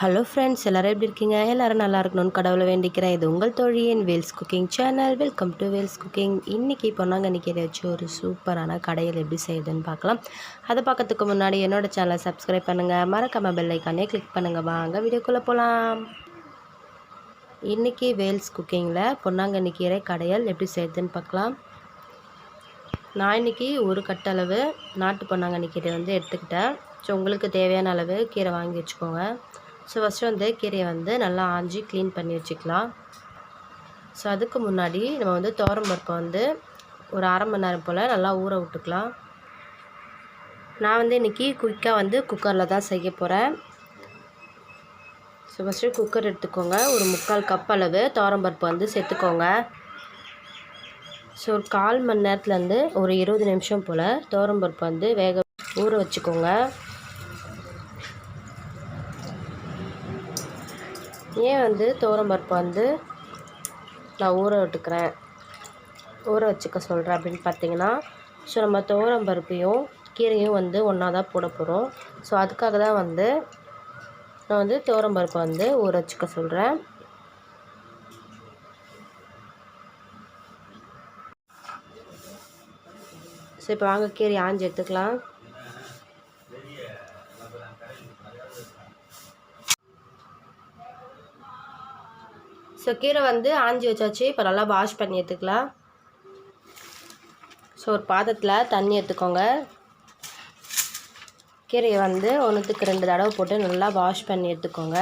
Hello friends எல்லோரும் எப்படி இருக்கீங்க? எல்லோரும் நல்லா இருக்கணும்னு கடவுளை வேண்டிக்கிறேன். இது உங்கள் தோழியின் Vels cooking channel welcome to Vels cooking இன்றைக்கி பொன்னாங்கண்ணி கீரை வச்சு ஒரு சூப்பரான கடையில் எப்படி செய்யுதுன்னு பார்க்கலாம். அதை பார்க்கறதுக்கு முன்னாடி என்னோடய சேனலை சப்ஸ்கிரைப் பண்ணுங்கள் மறக்காம பெல் ஐக்கானே கிளிக் பண்ணுங்கள் வாங்க வீடியோக்குள்ளே போகலாம் இன்றைக்கி வேல்ஸ் குக்கிங்கில் பொன்னாங்கண்ணி கீரை கடையல் எப்படி செய்யுதுன்னு பார்க்கலாம். நான் இன்றைக்கி ஒரு கட்டளவு நாட்டு பொன்னாங்கண்ணி கீரை வந்து எடுத்துக்கிட்டேன். ஸோ உங்களுக்கு தேவையான அளவு கீரை வாங்கி வச்சுக்கோங்க. ஸோ ஃபஸ்ட்டு வந்து கீரையை வந்து நல்லா ஆஞ்சி க்ளீன் பண்ணி வச்சுக்கலாம். ஸோ அதுக்கு முன்னாடி நம்ம வந்து பருப்பை வந்து ஒரு அரை மணி நேரம் போல் நல்லா ஊற விட்டுக்கலாம். நான் வந்து இன்றைக்கி குயிக்காக வந்து குக்கரில் தான் செய்ய போகிறேன் ஸோ ஃபஸ்ட்டு குக்கர் எடுத்துக்கோங்க. ஒரு முக்கால் கப் அளவு பருப்பு வந்து சேர்த்துக்கோங்க. ஸோ ஒரு கால் மணி நேரத்துலேருந்து ஒரு இருபது நிமிஷம் போல் பருப்பு வந்து வேக ஊற வச்சுக்கோங்க. ஏன் வந்து பருப்பு வந்து நான் ஊற விட்டுக்கிறேன்? ஊற வச்சுக்க சொல்கிறேன் அப்படின்னு பார்த்தீங்கன்னா ஸோ நம்ம துவரம் பருப்பையும் கீரையும் வந்து ஒன்றா தான் போட போகிறோம் ஸோ அதுக்காக தான் வந்து நான் வந்து துவரம் பருப்பை வந்து ஊற வச்சுக்க சொல்கிறேன் ஸோ இப்போ வாங்க கீரை ஆஞ்சி எடுத்துக்கலாம். ஸோ கீரை வந்து ஆஞ்சி வச்சாச்சு. இப்போ நல்லா வாஷ் பண்ணி எடுத்துக்கலாம். ஸோ ஒரு பாத்திரத்தில் தண்ணி எடுத்துக்கோங்க. கீரையை வந்து ஒன்றுத்துக்கு ரெண்டு தடவை போட்டு நல்லா வாஷ் பண்ணி எடுத்துக்கோங்க.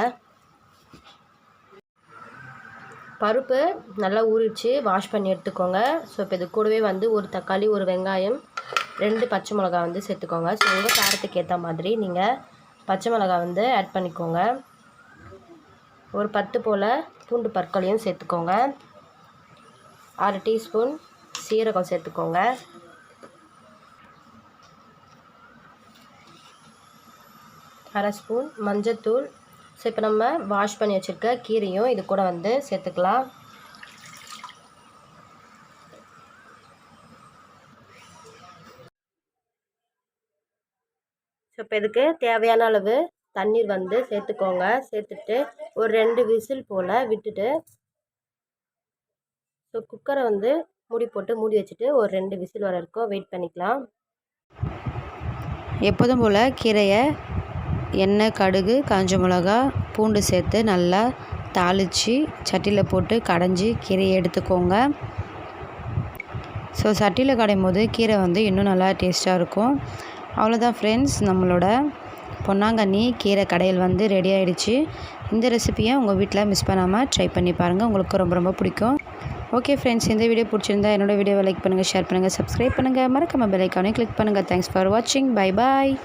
பருப்பு நல்லா ஊறிடுச்சு. வாஷ் பண்ணி எடுத்துக்கோங்க. ஸோ இப்போ இது கூடவே வந்து ஒரு தக்காளி ஒரு வெங்காயம் ரெண்டு பச்சை மிளகா வந்து சேர்த்துக்கோங்க. ஸோ உங்கள் காரத்துக்கு ஏற்ற மாதிரி நீங்கள் பச்சை மிளகா வந்து ஆட் பண்ணிக்கோங்க. ஒரு பத்து போல் பூண்டு பற்களையும் சேர்த்துக்கோங்க. அரை டீஸ்பூன் சீரகம் சேர்த்துக்கோங்க. அரை ஸ்பூன் மஞ்சத்தூள். ஸோ இப்போ நம்ம வாஷ் பண்ணி வச்சுருக்க கீரையும் இது கூட வந்து சேர்த்துக்கலாம். ஸோ இப்போ இதுக்கு தேவையான அளவு தண்ணீர் வந்து சேர்த்துக்கோங்க. சேர்த்துட்டு ஒரு ரெண்டு விசில் போல் விட்டுட்டு ஸோ குக்கரை வந்து மூடி போட்டு மூடி வச்சுட்டு ஒரு ரெண்டு விசில் வர இருக்கும் வெயிட் பண்ணிக்கலாம். எப்போதும் போல் கீரையை எண்ணெய் கடுகு காஞ்ச மிளகா பூண்டு சேர்த்து நல்லா தாளித்து சட்டியில் போட்டு கடைஞ்சி கீரையை எடுத்துக்கோங்க. ஸோ சட்டியில் கடையும் போது கீரை வந்து இன்னும் நல்லா டேஸ்ட்டாக இருக்கும். அவ்வளோதான் ஃப்ரெண்ட்ஸ் நம்மளோட பொன்னாங்கண்ணி கீரை கடையில் வந்து ரெடி ஆகிடுச்சு இந்த ரெசிப்பியை உங்கள் வீட்டில் மிஸ் பண்ணாமல் ட்ரை பண்ணி பாருங்கள் உங்களுக்கு ரொம்ப ரொம்ப பிடிக்கும். ஓகே ஃப்ரெண்ட்ஸ் இந்த வீடியோ பிடிச்சிருந்தா என்னோடய வீடியோவை லைக் பண்ணுங்கள் ஷேர் பண்ணுங்கள் சப்ஸ்கிரைப் பண்ணுங்கள் மறக்காமல் பெல் ஐக்கானே கிளிக் பண்ணுங்கள் தேங்க்ஸ் ஃபார் வாட்சிங் பை பாய்